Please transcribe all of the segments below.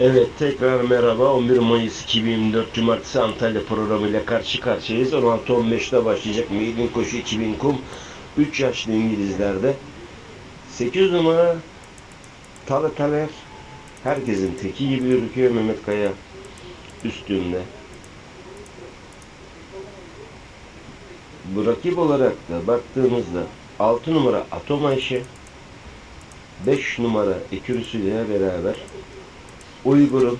Evet tekrar merhaba. 11 Mayıs 2024 Cumartesi Antalya programıyla karşı karşıyayız. 16-15'te başlayacak Maiden Koşu 2000 kum. 3 yaşlı İngilizlerde. 8 numara Talı Taler. Herkesin teki gibi yürüyor Mehmet Kaya üstünde. Bu rakip olarak da baktığımızda 6 numara Atom Ayşe 5 numara Ekürüsü ile beraber Uygur'un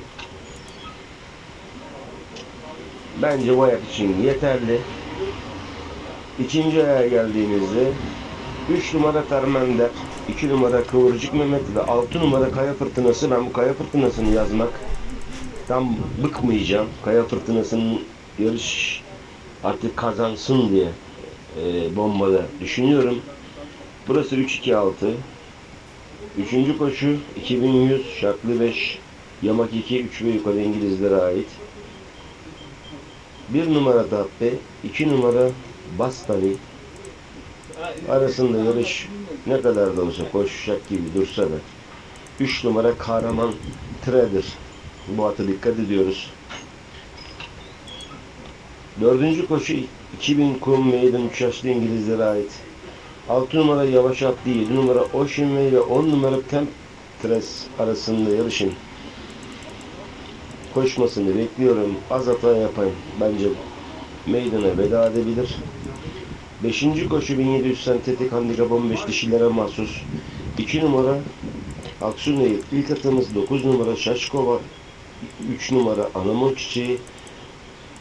bence bu ayak için yeterli. İkinci aya geldiğimizde 3 numara Termender, 2 numara Kıvırcık Mehmet ve 6 numara Kaya Fırtınası. Ben bu Kaya Fırtınası'nı yazmak tam bıkmayacağım. Kaya Fırtınası'nın yarış artık kazansın diye e, bombada düşünüyorum. Burası 3-2-6. Üçüncü koşu 2100 şartlı 5 Yamak 2 3 ve yukarı İngilizlere ait. Bir numara Dabbe, iki numara Bastani. Arasında yarış ne kadar da olsa koşacak gibi dursa da. Üç numara Kahraman Trader. Bu atı dikkat ediyoruz. Dördüncü koşu 2000 kum meydan 3 yaşlı İngilizlere ait. 6 numara Yavaş Atlı, 7 numara Ocean Way ve 10 numara Temptres arasında yarışın koşmasını bekliyorum. Az hata yapayım. Bence meydana veda edebilir. 5. koşu 1700 sentetik handikap 15 dişilere mahsus. 2 numara Aksun Eğit. İlk atımız 9 numara Şaşkova. 3 numara Anamon Çiçeği.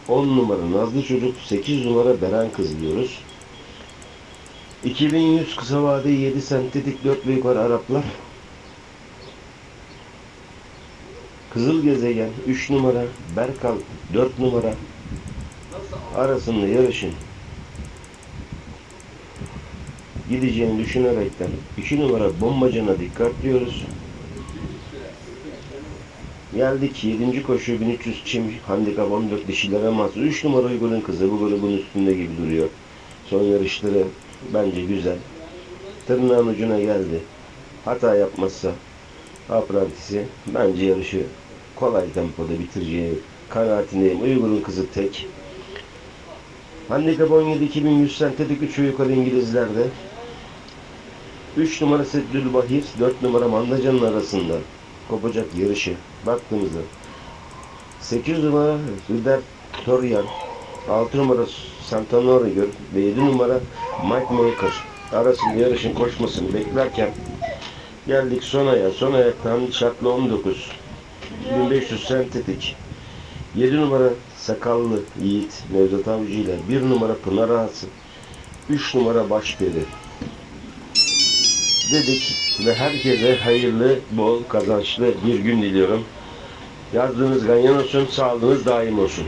10 numara Nazlı Çocuk. 8 numara Beren Kız diyoruz. 2100 kısa vade 7 sentetik 4 ve yukarı Araplar. Kızıl Gezegen 3 numara, Berkal 4 numara arasında yarışın gideceğini düşünerekten 2 numara bombacana dikkat diyoruz. Geldik 7. koşu 1300 çim handikap 14 dişilere mahsus 3 numara Uygur'un kızı bu grubun üstünde gibi duruyor. Son yarışları bence güzel. Tırnağın ucuna geldi. Hata yapmazsa Aprantisi bence yarışı kolay tempoda bitireceği kanaatindeyim. Uygur'un kızı tek. Handikap 17 2100 sentetik 3 yukarı İngilizlerde. 3 numara Seddül Bahir, 4 numara Mandaca'nın arasında kopacak yarışı baktığımızda 8 numara Rüder Toryan 6 numara Santana Oregon ve 7 numara Mike Maker arasında yarışın koşmasını beklerken Geldik Sona'ya. Son ayaktan şartlı 19. 1500 sentetik. 7 numara Sakallı Yiğit Nevzat Avcı ile 1 numara Pınar Ağası. 3 numara Başperi. Dedik ve herkese hayırlı, bol, kazançlı bir gün diliyorum. Yazdığınız ganyan olsun, sağlığınız daim olsun.